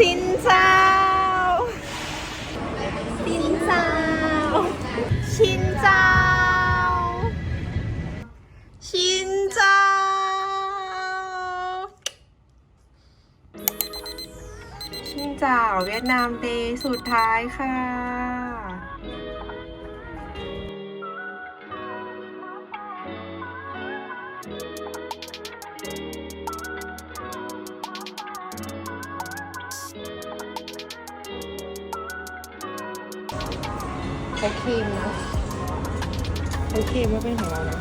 สินเจ้า สินเจ้า ชินเจ้า ชินเจ้า ชินเจ้าเวียดนามเดย์สุดท้ายค่ะ เขาครีมนะเขาครีมว่าเป็นของเรานะ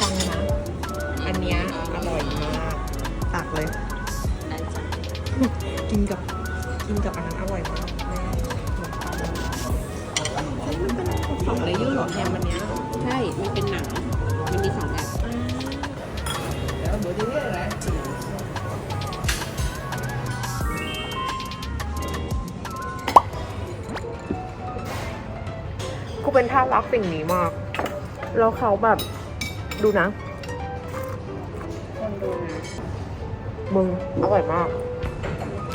ฟังนะ อันเนี้ยอร่อยมากตักเลย กินกับกินกับอันนั้นอร่อยมากแม่มันเป็นสองเลเยอร์เหรอแฮมอันเนี้ยใช่ มันเป็นหนัง มันมีสองแบบ กูเป็นท่าสรักสิ่งนี้มาก แล้วเขาแบบดูนะ คนดูนะมึงอร่อยมาก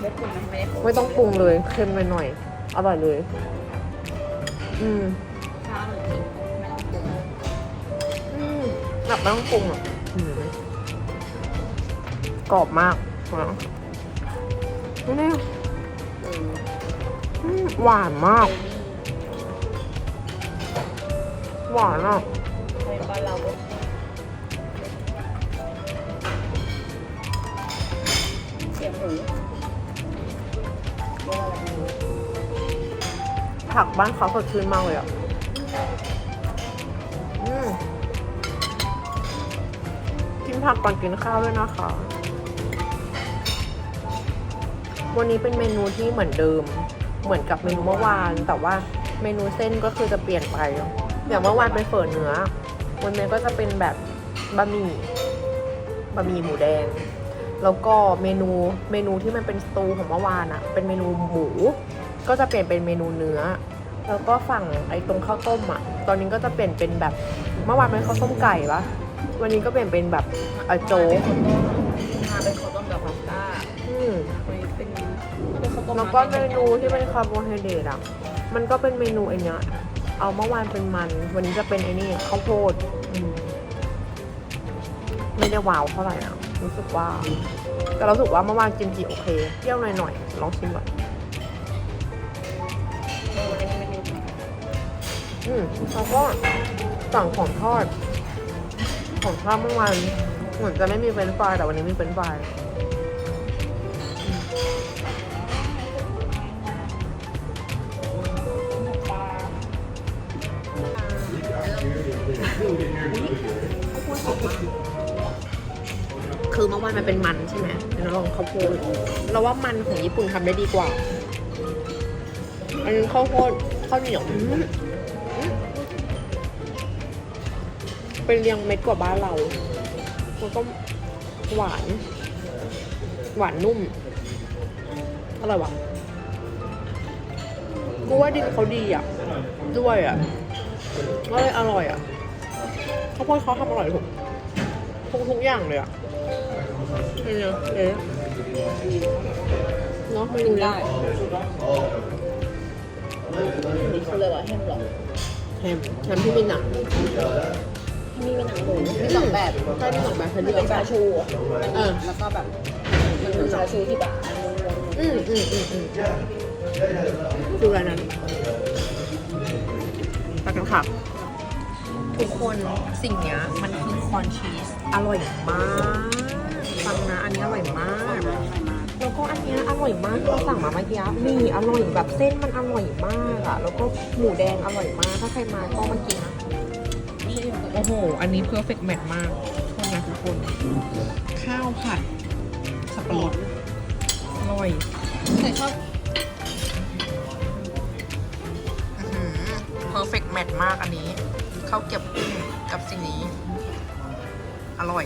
ไม่ปรุงนะไม่ได้ปรุงไม่ต้องปรุงเลย เค็มไปหน่อย อร่อยเลย อืม ข้าวหรือกินไม่ต้องปรุง อืมแบบไม่ต้องปรุงอะอืม กรอบมากนะนี่หวานมาก หวานอะผักบ้านเขาสดชื่นมากเลยอะกินผักก่อนกินข้าวด้วยนะคะ วันนี้เป็นเมนูที่เหมือนเดิม เหมือนกับเมนูเมื่อวาน แต่ว่าเมนูเส้นก็คือจะเปลี่ยนไป อย่างเมื่อวานเป็นเฝอเนื้อ วันนี้ก็จะเป็นแบบบะหมี่บะหมี่หมูแดง แล้วก็เมนูเมนูที่มันเป็นสตูของเมื่อวานอะเป็นเมนูหมู ก็จะเปลี่ยนเป็นเมนูเนื้อ แล้วก็ฝั่งไอ้ตรงข้าวต้มอะตอนนี้ก็จะเปลี่ยนเป็นแบบเมื่อวานเป็นข้าวต้มไก่ปะวันนี้ก็เปลี่ยนเป็นแบบเออโจ๊กมาเป็นข้าวต้มกับพาสต้าอืม แล้วก็เมนูที่เป็นคาร์โบไฮเดรตอะ มันก็เป็นเมนูไอเนี้ยเอาเมื่อวานเป็นมัน วันนี้จะเป็นไอ้นี่ข้าวโพดมไม่ได้ว้าวเท่าไหร่นะรู้สึกว่า แต่เรารู้สึกว่าเมื่อวานกิมจิโอเคเปรี้ยวหน่อยๆลองชิมก่อนอืมแล้วก็สั่งของทอด ของทอดเมื่อวานเหมือนจะไม่มีเฟรนฟรายแต่วันนี้มีเฟรนฟราย คือเมื่อวานมันเป็นมันใช่ไหมเดี๋ยวเราลองข้าวโพดเราว่ามันของญี่ปุ่นทำได้ดีกว่า อันนี้ข้าวโพดข้าวเหนียวอืมอืมเป็นเรียงเม็ดกว่าบ้านเราแล้วก็หวาน หวานนุ่มอร่อยว่ะกูว่าดินเขาดีอะ ด้วยอะก็เลยอร่อยอะ ข้าวโพดเขาทำอร่อยทุกทุกทุกอย่างเลยอะเนี่ยเอ๊ะเนาะไม่รู้ได้ได้นี่คือเลยว่าแฮมหรอแฮมแฮมที่มีหนังมีเป็นหนังหมูมีสองแบบใช่มีสองแบบให้มันเลือเป็กนชาชูอะเออแล้วก็แบบมันเป็นชาชูที่แบบอืมอืมอืมอืมดูอะไรนั้นไปกันค่ะ ทุกคนสิ่งเนี้ยมันคือคอนชีสอร่อยมากฟังนะอันนี้อร่อยมากแล้วก็อันเนี้ยอร่อยมากที่เราสั่งมาเมื่อกี้นี่อร่อยแบบเส้นมันอร่อยมากอะแล้วก็หมูแดงอร่อยมากถ้าใครมาก็มากินนะโอ้โห อันนี้ perfect match มากโทษนะทุกคน ข้าวผัดสับปะรดอร่อยใครชอบอื้อหือ perfect match มากอันนี้ ข้าวเกรียบกุ้งกับสิ่งนี้ อร่อย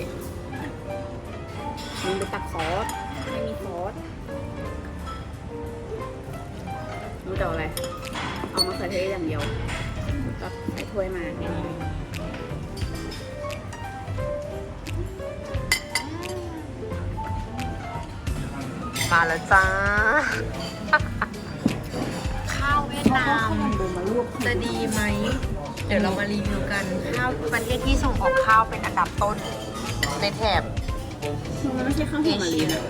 มันเป็นตักซอสไม่มีซอสรู้แต่อะไร เอามะเขือเทศอย่างเดียวแล้วก็ใส่ถ้วยมาให้มาแล้วจ้า ข้าวเวียดนามเดินมาลวกจะดีไหม เดี๋ยวเรามารีวิวกันข้าวประเทศที่ส่งออกข้าวเป็นอันดับต้นในแถบมันไม่ใช่ข้าวหอมมะลินะ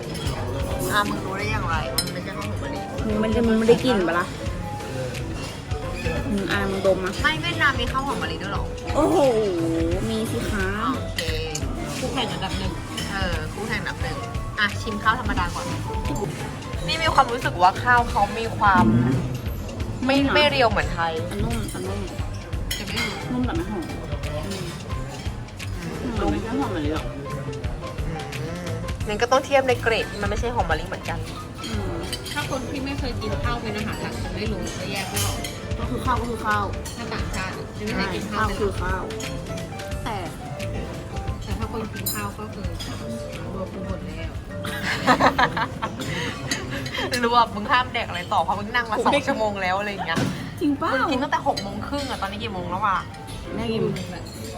อ่ามึงรู้ได้อย่างไรมันไม่ใช่ข้าวหอมมะลิมึงมันจะมึงไม่ได้กลิ่นปะล่ะมึงอะมึงดมอะไม่เวียดนามมีข้าวหอมมะลิด้วยเหรอโอ้โหมีสิคะโอเคคู่แข่งอันดับหนึ่งเออคู่แข่งอันดับหนึ่งอะชิมข้าวธรรมดาก่อน นี่มีความรู้สึกว่าข้าวเขามีความ ไม่ไม่เรียวเหมือนไทยอันนุ่มอันนุ่ม จะไม่รู้นุ่มแต่ไม่หอมนุ่มไม่ใช่หอมมะลิหรอกนั่นก็ต้องเทียบในเกรดที่มันไม่ใช่หอมมะลิเหมือนกันอืมถ้าคนที่ไม่เคยกินข้าวเป็นอาหารหลักจะไม่รู้จะแยกไม่ออกก็คือข้าวก็คือข้าวถ้าต่างชาติอะจะไม่ใช่ได้กินข้าข้าววเป็นคือข้าว แต่แต่ถ้าคนกินข้าวก็คือรวมหมดแล้วรู้ว่ามึงห้ามแดกอะไรต่อเพราะมึงนั่งมาสองชั่วโมงแล้วอะไรอย่างเงี้ย จริงเปล่ามึงกินตั้งแต่หกโมงครึ่งอะตอนนี้กี่โมงแล้ววะแม่กิน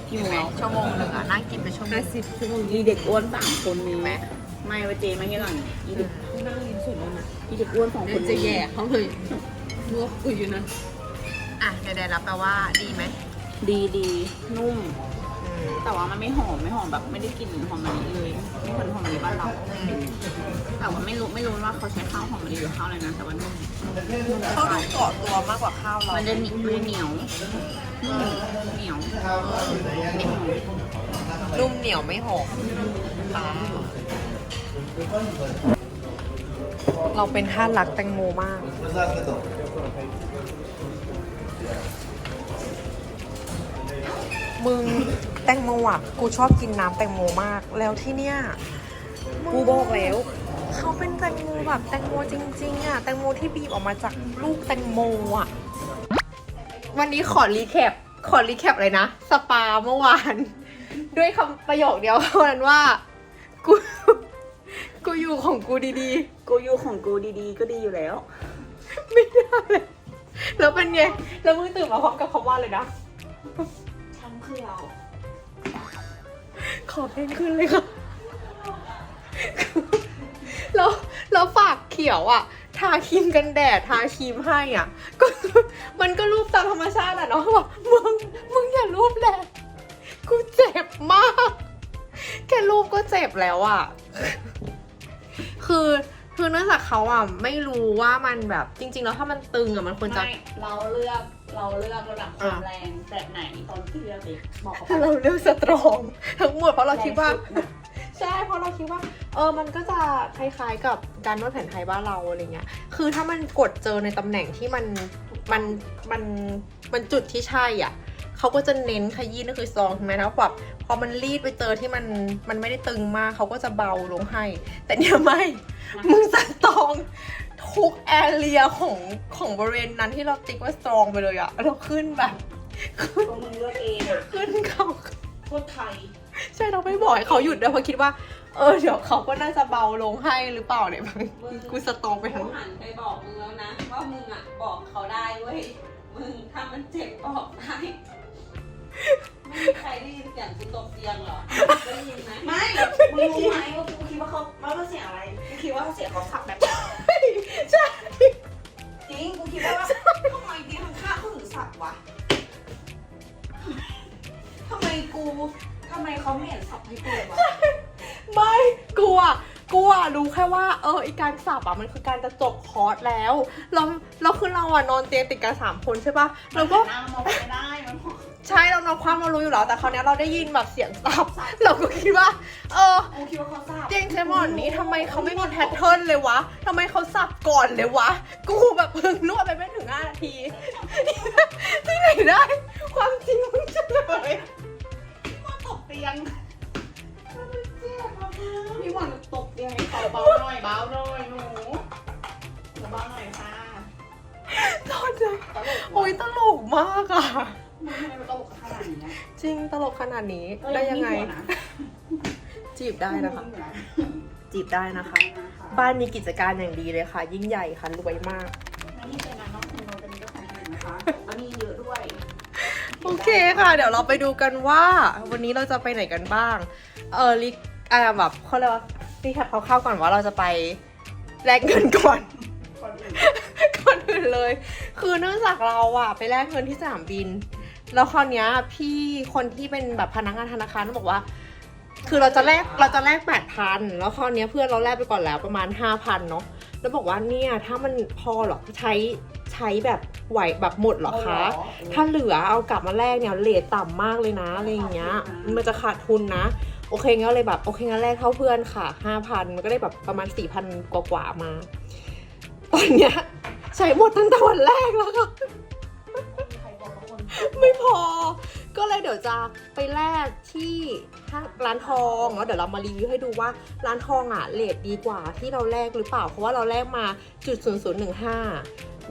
กี่โมงแล้วชั่วโมงหนึ่งอะนั่งกินไปชั่วโมห้างสิบชั่วโมงมีเด็กอ้วนสามคนมีไหมไม่ไปเจมาให้หน่อยอีเด็กนั่งลิ้นสุดแล้วนะอีเด็กอ้วนสองคเดี๋ยนวจะแย่เขาเลยรวบคุยอยู่นะอะใดๆแล้วแปลว่าดีไหมดีดีนุ่มอืม แต่ว่ามันไม่หอมไม่หอมแบบไม่ได้กลิ่นหอมมะลิเลยไม่เหมือนหอมมะลิบ้านเราแต่ว่าไม่รู้ไม่รู้ว่าเขาใช้ข้าวหอมมะลิหรือข้าวอะไรนะแต่ว่านุ่มเขาดูเกาะตัวมากกว่าข้าวเรา มันจะเหนียวมันจะเหนียวนุ่มเหนียวไม่หอมนุ่มเหนียวไม่หอมอ่าเราเป็นท่านรักแตงโมมาก มึงแตงโมอะกูชอบกินน้ำแตงโมมาก แล้วที่เนี้ยมึงกูบอกแล้ว เขาเป็นแตงโมแบบแตงโมจริงๆอะแตงโมที่บีบออกมาจากลูกแตงโมอะ วันนี้ขอรีแคปขอรีแคปเลยนะ สปาเมื่อวาน ด้วยคำประโยคเดียวเท่านั้นว่า กู กูอยู่ของกูดีกูอยู่ของกูดีๆ ก็ดีอยู่แล้ว ๆ ไม่ได้เลยแล้วเป็นไง แล้วมึงตื่นมาพร้อมกับคำว่าเลยนะทั้ง เคลียวขอเพลงขึ้นเลยค่ะ แล้วแล้วฝากเขียวอะ ทาครีมกันแดด ทาครีมให้อะ ก็มันก็รูปตามธรรมชาติอะเนาะบอกมึง มึงอย่ารูปแรงกูเจ็บมาก แค่รูปก็เจ็บแล้วอะ คือ คือเนื่องจากเขาอะไม่รู้ว่ามันแบบจริง ๆ แล้วถ้ามันตึงอะมันควรจะ ไม่เราเลือกเราเลือกระดับความอะ แรงแบบไหนตอนที่เลือกดิบอกเขาไปเราเลือกสตรองทั้งหมดเพราะเราคิดว่า แรงสุดนะใช่เพราะเราคิดว่า เออมันก็จะคล้ายๆกับการนวดแผนไทยบ้านเราอะไรเงี้ย คือถ้ามันกดเจอในตำแหน่งที่มันมันมันมันจุดที่ใช่อะ เขาก็จะเน้นขยี้นั่นคือซองถูกไหมนะแบบพอมันรีดไปเจอที่มันมันไม่ได้ตึงมากเขาก็จะเบาลงให้ แต่เนี่ยไม่ มึงสตรองทุกแอเรียของของบริเวณนั้นที่เราติ๊กว่าสตรองไปเลยอะเราขึ้นแบบตัวมึงเลือกเองอะขึ้นเขาโคตรไทยใช่เราไม่บอกให้เขาหยุดด้วยเพราะคิดว่า เออเดี๋ยวเขาก็น่าจะเบาลงให้หรือเปล่าเนี่ยกูสตรองไปทั้งหันไปบอกมึงแล้วนะว่ามึงอะบอกเขาได้เว้ยมึงถ้ามันเจ็บบอกได้ไม่มีใครได้ ยินเสียงกูตกเตียงเหรอได้ยินไหมไม่มึงรู้ไหมว่ากูคิดว่าเขาว่าเขาเสียงอะไรกูคิดว่าเขาเสียงเขาสับแบบใช่จริงกูคิดว่าทำไมดีทางข้างเขาถึงสับวะทำไมกูทำไมเขาไม่เห็นสับให้กูเลยวะไม่กูอะกูอะรู้แค่ว่า เออไอการสับอะมันคือการจะจบคอร์สแล้วเราเราคือเราอะนอนเตียงติดกันสามคนใช่ปะเราก็ หน้ามองไม่ได้มันมอง ใช่เรานอนความเรารู้อยู่แล้วแต่คราวเนี้ยเราได้ยินแบบเสียงสับ เราก็คิดว่า เออกูคิดว่าเขาสับเตียงเซมอนนี้ทำไมเขาไม่มีแพทเทิร์นเลยวะทำไมเขาสับก่อนเลยวะ กูแบบเพิ่งนวดไปไม่ถึง5นาที ที่ไหนได้ ความจริงมึงเฉลยว่าตกเตียงพี่หวังตกเตียงให้เขาเบาหน่อยเบาหน่อยหนูเบาหน่อยค่ะ ตอนใจตลกโอ้ยตลกมากอะมึงทำไมมัน ตลกขนาดนี้จริงตลกขนาดนี้ได้ยังไง จีบได้นะคะ จีบได้นะคะ บ้านมีกิจการอย่างดีเลยค่ะ ยิ่งใหญ่ค่ะรวยมากนี่เป็นน้องคุณโนเป็นเจ้าของแห่งนะคะแล้วมีเยอะด้วยโอเคค่ะ เดี๋ยวเราไปดูกันว่า วันนี้เราจะไปไหนกันบ้าง เออลิอ่าแบบเขาเรียกว่ารีแคปคร่าวๆก่อนว่าเราจะไปแลกเงินก่อนก่อนอื่นเลย คือเนื่องจากเราอะไปแลกเงินที่สนามบิน แล้วคราวเนี้ยพี่คนที่เป็นแบบพนักงานธนาคารบอกว่า คือเราจะแลกเราจะแลกแปดพันแล้วคราวเนี้ยเพื่อนเราแลกไปก่อนแล้วประมาณห้าพันเนาะแล้วบอกว่าเนี่ยถ้ามันพอเหรอใช้ใช้แบบไหวแบบหมดเหรอคะ ถ้าเหลือเอากลับมาแลกเนี่ยเลทต่ำมากเลยนะอะไรอย่างเงี้ย มันจะขาดทุนนะ โอเคงั้นเลยแบบโอเคงั้นแลกเท่าเพื่อนค่ะห้าพันมันก็ได้แบบประมาณสี่พันกว่าๆมา ตอนเนี้ยใช้หมดตั้งแต่วันแรกแล้วค่ะ ไม่พอ ก็เลยเดี๋ยวจะไปแลกที่ห้างร้านทองแล้วเดี๋ยวเรามารีวิวให้ดูว่าร้านทองอะเลทดีกว่าที่เราแลกหรือเปล่า เพราะว่าเราแลกมาจุดศูนย์ศูนย์หนึ่งห้า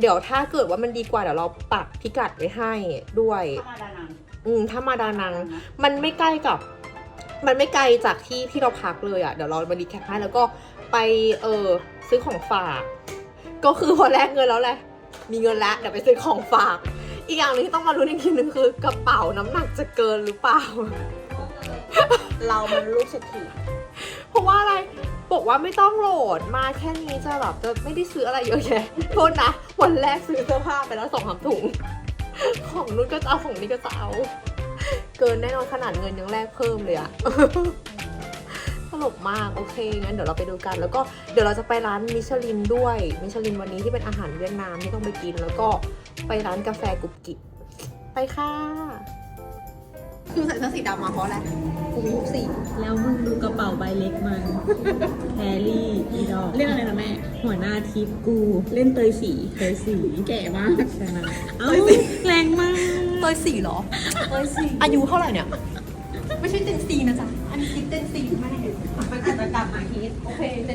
เดี๋ยวถ้าเกิดว่ามันดีกว่าเดี๋ยวเราปักพิกัดไว้ให้ด้วย ธรรมดานังอืมถ้ามาดานัง มันไม่ใกล้กับ มันไม่ไกลจากที่ที่เราพักเลยอะ่ะ เดี๋ยวเรามาดีแคปให้แล้วก็ไปเออซื้อของฝาก ก็คือพอแลกเงินแล้วแหละ มีเงินแล้วเดี๋ยวไปซื้อของฝาก อีกอย่างหนึงที่ต้องมารู้นอีกทีนึงคือกระเป๋าน้ำหนักจะเกินหรือเปล่า เรามันลูกเศรษฐีเพราะว่าอะไร บอกว่าไม่ต้องโหลดมาแค่นี้จะแบบจะไม่ได้ซื้ออะไรเยอะแยะ โทษนะ วันแรกซื้อเสื้อผ้าไปแล้วสองสามถุง ของนู้นก็จะเอาของนี้ก็จะเอา เกินแน่นอนขนาดเงินยังแลกเพิ่มเลยอะ ตลกมาก โอเค งั้นเดี๋ยวเราไปดูกัน แล้วก็เดี๋ยวเราจะไปร้านมิชลินด้วย มิชลินวันนี้ที่เป็นอาหารเวียดนามที่ต้องไปกิน แล้วก็ ไปร้านกาแฟกรุบกริบไปค่ะ คือใส่เสื้อสีดำมาเพราะอะไรกูมีทุกสีแล้วมึงดูกระเป๋าใบเล็กมัน แฮร์รี่อีดอกเรื่องอะไรนะแม่ หัวหน้าทิปกู เล่นเตยสีเตยสีแก่มากใช่ไหมเอ้าแรงมากเตยสีเหรอเตยสีอายุเท่าไหร่เนี่ย ไม่ใช่เจนซีนะจ๊ะ อันนี้คิดเจนซีแม่มันอาจจะกลับมาคิดโอเคเจน